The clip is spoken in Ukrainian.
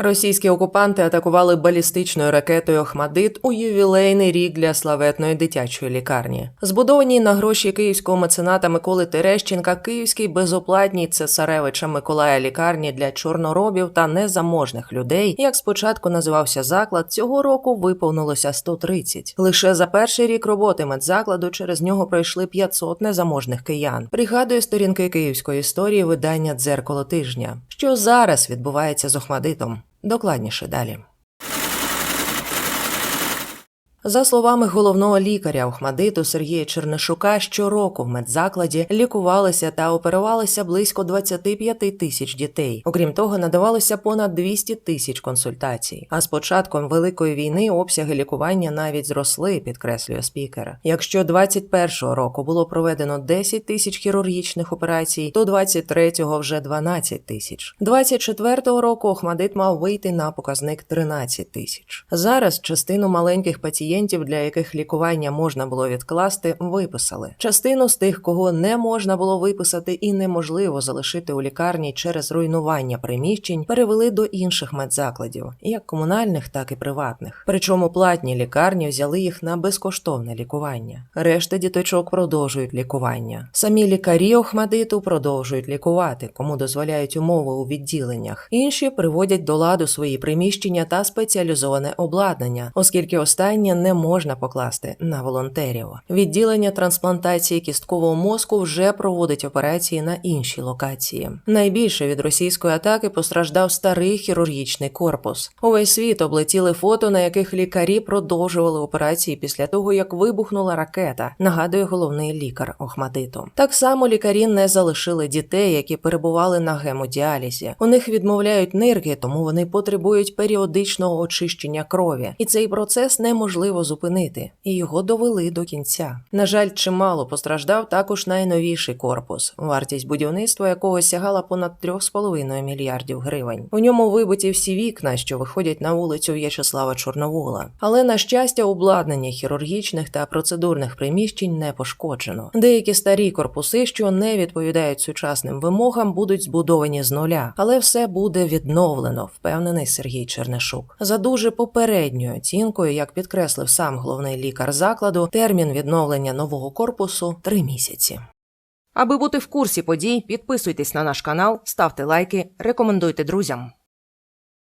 Російські окупанти атакували балістичною ракетою Охмадит у ювілейний рік для славетної дитячої лікарні. Збудовані на гроші київського мецената Миколи Терещенка київській безоплатній цесаревича Миколая лікарні для чорноробів та незаможних людей, як спочатку називався заклад, цього року виповнилося 130. Лише за перший рік роботи медзакладу через нього пройшли 500 незаможних киян. Пригадує сторінки київської історії видання Дзеркало тижня. Що зараз відбувається з Охмадитом? Докладніше далі. За словами головного лікаря Охмадиту Сергія Чернишука, щороку в медзакладі лікувалися та оперувалися близько 25 тисяч дітей. Окрім того, надавалося понад 200 тисяч консультацій. А з початком великої війни обсяги лікування навіть зросли, підкреслює спікер. Якщо 21-го року було проведено 10 тисяч хірургічних операцій, то 23-го вже 12 тисяч. 24-го року Охмадит мав вийти на показник 13 тисяч. Зараз частину маленьких пацієнтів, для яких лікування можна було відкласти, виписали. Частину з тих, кого не можна було виписати і неможливо залишити у лікарні через руйнування приміщень, перевели до інших медзакладів, як комунальних, так і приватних. Причому платні лікарні взяли їх на безкоштовне лікування. Решта діточок продовжують лікування. Самі лікарі Охмадиту продовжують лікувати, кому дозволяють умови у відділеннях. Інші приводять до ладу свої приміщення та спеціалізоване обладнання, оскільки останнє не можна покласти на волонтерів. Відділення трансплантації кісткового мозку вже проводить операції на іншій локації. Найбільше від російської атаки постраждав старий хірургічний корпус. Увесь світ облетіли фото, на яких лікарі продовжували операції після того, як вибухнула ракета. Нагадує головний лікар Охмадиту. Так само лікарі не залишили дітей, які перебували на гемодіалізі. У них відмовляють нирки, тому вони потребують періодичного очищення крові, і цей процес неможливо зупинити, і його довели до кінця. На жаль, чимало постраждав також найновіший корпус, вартість будівництва якого сягала понад 3,5 мільярдів гривень. У ньому вибиті всі вікна, що виходять на вулицю В'ячеслава Чорновола. Але на щастя, обладнання хірургічних та процедурних приміщень не пошкоджено. Деякі старі корпуси, що не відповідають сучасним вимогам, будуть збудовані з нуля, але все буде відновлено, впевнений Сергій Чернишук. За дуже попередньою оцінкою, як підкреслив сам головний лікар закладу, термін відновлення нового корпусу три місяці. Аби бути в курсі подій, підписуйтесь на наш канал, ставте лайки, рекомендуйте друзям.